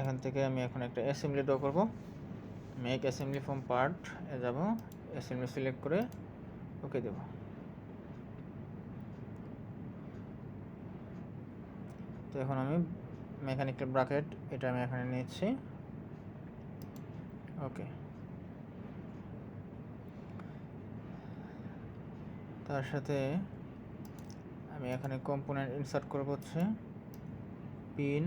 এখান থেকে আমি এখন একটা অ্যাসেম্বলি ড্র করব। Make assembly from part A যাব অ্যাসেম্বলি সিলেক্ট করে ওকে দেব। তো এখন আমি মেকানিক্যাল ব্রাকেট এটা আমি এখানে নিচ্ছি ওকে তার সাথে আমি এখানে কম্পোনেন্ট ইনসার্ট করব হচ্ছে পিন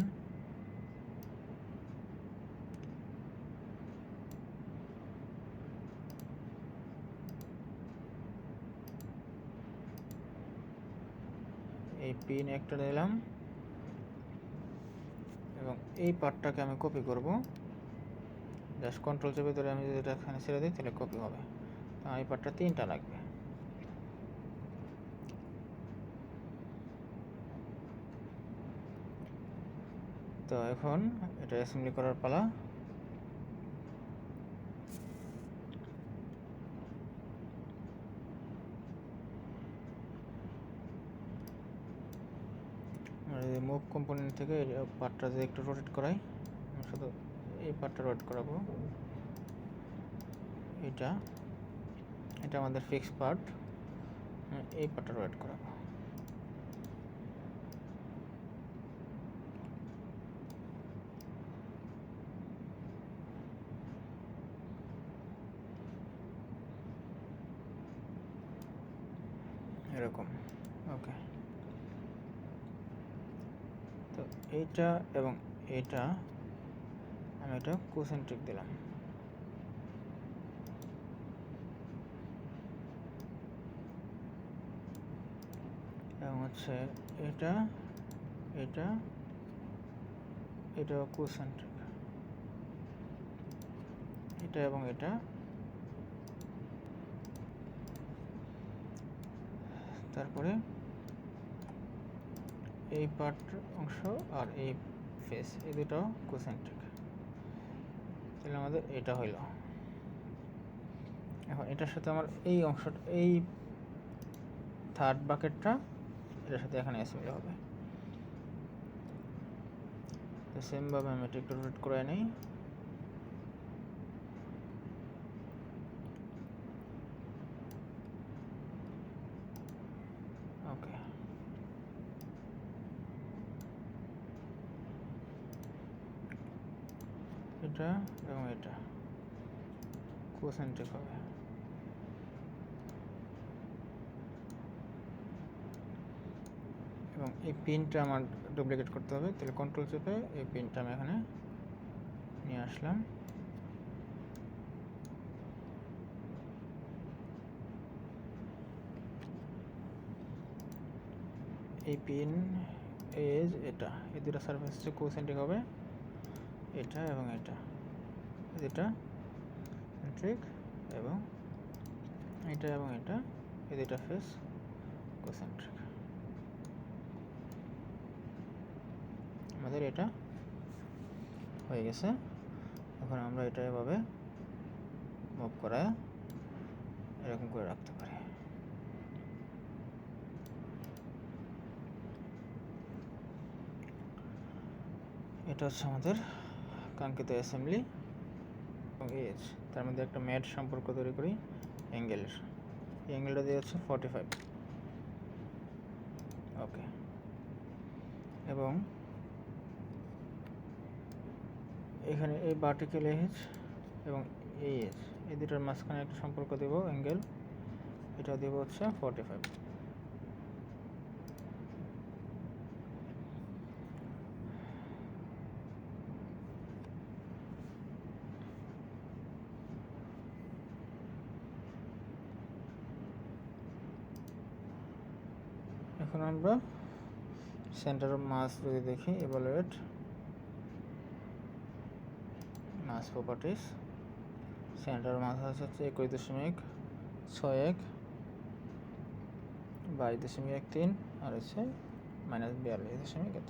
এই পিন একটা দিলাম এবং এই পার্টটাকে আমি কপি করব। জাস্ট কন্ট্রোল চেপে ধরে আমি যদি এটা এখানে ছেড়ে দিই, তাহলে কপি হবে। এই পার্টটা তিনটা লাগবে। তো এখন এটা অ্যাসেম্বলি করার পালা। মুভ কম্পোনেন্ট থেকে এই পার্টটা যদি একটু রোটেট করাই শুধু এই পার্টটা রোটেট করাবো। এটা এটা আমাদের ফিক্স পার্ট এই পার্টটা রোটেট করাবো। এরকম ওকে তো এইটা এবং এটা আমি এটা কোসেন্ট্রিক দিলাম। এবং হচ্ছে এটা এটা এটা কোসেন্ট্রিক। এটা এবং এটা। তারপরে এই পার্ট অংশ আর এই ফেস এই দুটো কোসেন্ট্রিক তাহলে আমাদের এটা হইল। এখন এটার সাথে আমার এই অংশটা এই থার্ড বাকেটটা এটার সাথে এখানে অ্যাসেম্বল হবে। তো সেমভাবে আমি এটা একটু করে নিই ওকে এটা এবং এটা। কোসেন্ট্রিক হবে এবং এই পিনটা আমার ডুপ্লিকেট করতে হবে, তাহলে কন্ট্রোল চেপে এই পিনটা আমি এখানে নিয়ে আসলাম। এই পিন এজ এটা। এই দুটো সার্ফেস হচ্ছে কোসেন্ট্রিক হবে এটা এবং এটা। এটা সেন্ট্রিক এবং এটা এবং এটা। এই দুটা ফেস কোসেন্ট্রিক আমাদের এটা হয়ে গেছে। এখন আমরা এটা এভাবে মুভ করা এরকম করে রাখতে পারি। এটা হচ্ছে আমাদের কাঙ্ক্ষিত অ্যাসেম্বলি এজ তার মধ্যে একটা ম্যাট সম্পর্ক তৈরি করি অ্যাঙ্গেলের অ্যাঙ্গেলটা দিয়ে হচ্ছে ফর্টি ফাইভ ওকে এবং এখানে এই ভার্টিক্যাল এজ এবং এই এজ এই দুটোর মাঝখানে একটা সম্পর্ক দেব অ্যাঙ্গেল এটা দেব হচ্ছে ফর্টি ফাইভ এখন আমরা সেন্টার অফ মাস যদি দেখি evaluate mass properties center mass হচ্ছে একুশ দশমিক ছয় এক, বাইশ দশমিক এক তিন, আর হচ্ছে মাইনাস বিয়াল্লিশ দশমিক এত